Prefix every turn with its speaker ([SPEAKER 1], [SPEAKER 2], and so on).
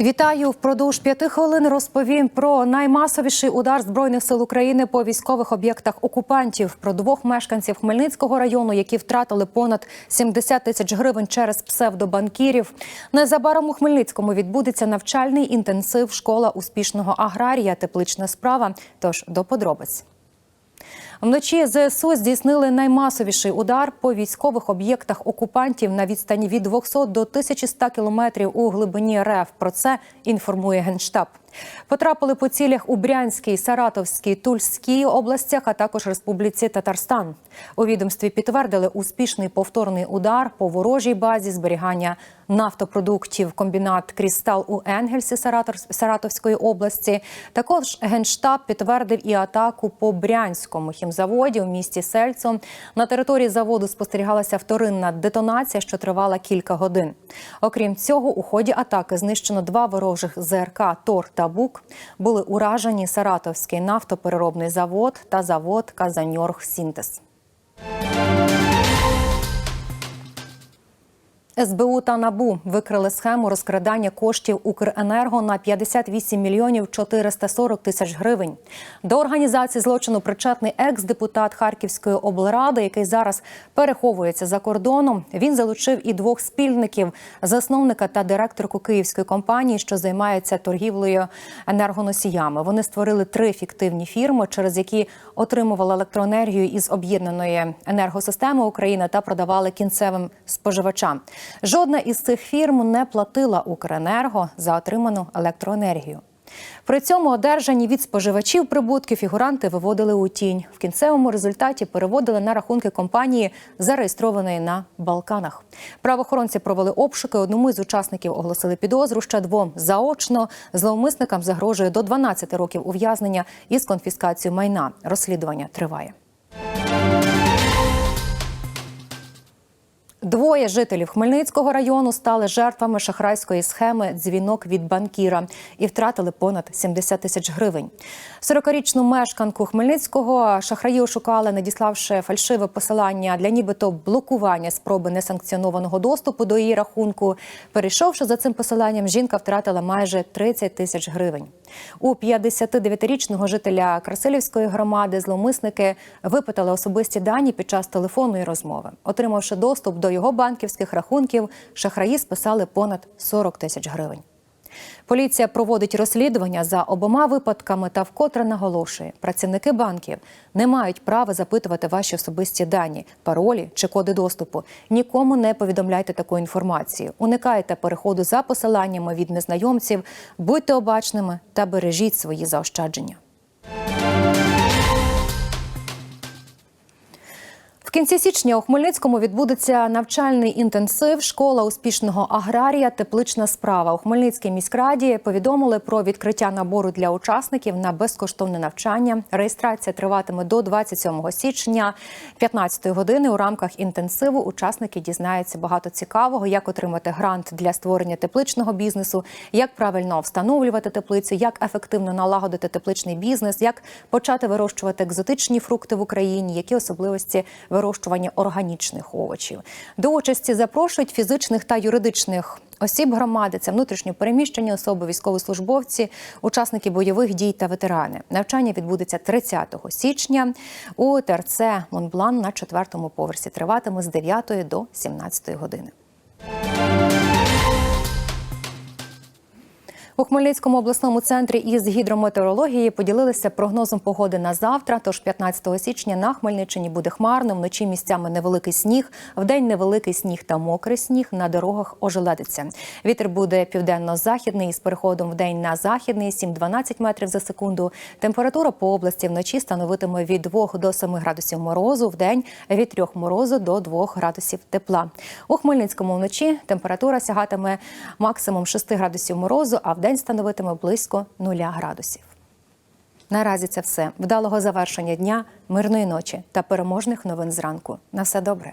[SPEAKER 1] Вітаю впродовж п'яти хвилин. Розповім про наймасовіший удар збройних сил України по військових об'єктах окупантів. Про двох мешканців Хмельницького району, які втратили понад 70 тисяч гривень через псевдобанкірів. Незабаром у Хмельницькому відбудеться навчальний інтенсив школа успішного аграрія. Теплична справа. Тож до подробиць. Вночі ЗСУ здійснили наймасовіший удар по військових об'єктах окупантів на відстані від 200 до 1100 кілометрів у глибині РФ. Про це інформує генштаб. Потрапили по цілях у Брянській, Саратовській, Тульській областях, а також Республіці Татарстан. У відомстві підтвердили успішний повторний удар по ворожій базі зберігання нафтопродуктів комбінат Крістал у Енгельсі Саратовської області. Також генштаб підтвердив і атаку по Брянському хімзаводі у місті Сельцо. На території заводу спостерігалася вторинна детонація, що тривала кілька годин. Окрім цього, у ході атаки знищено два ворожих ЗРК Тор та Бук. Були уражені Саратовський нафтопереробний завод та завод Казаньорг Сінтез. СБУ та НАБУ викрили схему розкрадання коштів Укренерго на 58 мільйонів 440 тисяч гривень. До організації злочину причетний екс-депутат Харківської облради, який зараз переховується за кордоном. Він залучив і двох спільників: засновника та директорку київської компанії, що займається торгівлею енергоносіями. Вони створили три фіктивні фірми, через які отримували електроенергію із об'єднаної енергосистеми України та продавали кінцевим споживачам. Жодна із цих фірм не платила Укренерго за отриману електроенергію. При цьому одержані від споживачів прибутки фігуранти виводили у тінь. В кінцевому результаті переводили на рахунки компанії, зареєстрованої на Балканах. Правоохоронці провели обшуки. Одному із учасників оголосили підозру, ще двом заочно. Зловмисникам загрожує до 12 років ув'язнення із конфіскацією майна. Розслідування триває. Двоє жителів Хмельницького району стали жертвами шахрайської схеми дзвінок від банкіра і втратили понад 70 тисяч гривень. 40-річну мешканку Хмельницького шахраї ошукали, надіславши фальшиве посилання для нібито блокування спроби несанкціонованого доступу до її рахунку. Перейшовши за цим посиланням, жінка втратила майже 30 тисяч гривень. У 59-річного жителя Красилівської громади зловмисники випитали особисті дані під час телефонної розмови. Отримавши доступ до його банківських рахунків, шахраї списали понад 40 тисяч гривень. Поліція проводить розслідування за обома випадками та вкотре наголошує, працівники банків не мають права запитувати ваші особисті дані, паролі чи коди доступу. Нікому не повідомляйте таку інформацію. Уникайте переходу за посиланнями від незнайомців, будьте обачними та бережіть свої заощадження. В кінці січня у Хмельницькому відбудеться навчальний інтенсив Школа успішного аграрія Теплична справа. У Хмельницькій міськраді повідомили про відкриття набору для учасників на безкоштовне навчання. Реєстрація триватиме до 27 січня, 15 години. У рамках інтенсиву учасники дізнаються багато цікавого, як отримати грант для створення тепличного бізнесу, як правильно встановлювати теплицю, як ефективно налагодити тепличний бізнес, як почати вирощувати екзотичні фрукти в Україні, які особливості вирощування органічних овочів. До участі запрошують фізичних та юридичних осіб громади. Це внутрішньо переміщені особи, військовослужбовці, учасники бойових дій та ветерани. Навчання відбудеться 30 січня у ТРЦ Монблан на четвертому поверсі. Триватиме з 9 до 17 години. У Хмельницькому обласному центрі із гідрометеорології поділилися прогнозом погоди на завтра. Тож 15 січня на Хмельниччині буде хмарно. Вночі місцями невеликий сніг, вдень невеликий сніг та мокрий сніг. На дорогах ожеледиться. Вітер буде південно-західний з переходом вдень на західний 7-12 метрів за секунду. Температура по області вночі становитиме від 2 до 7 градусів морозу. Вдень від 3 морозу до 2 градусів тепла. У Хмельницькому вночі температура сягатиме максимум 6 градусів морозу, а вдень становитиме близько 0 градусів. Наразі це все. Вдалого завершення дня, мирної ночі та переможних новин зранку. На все добре.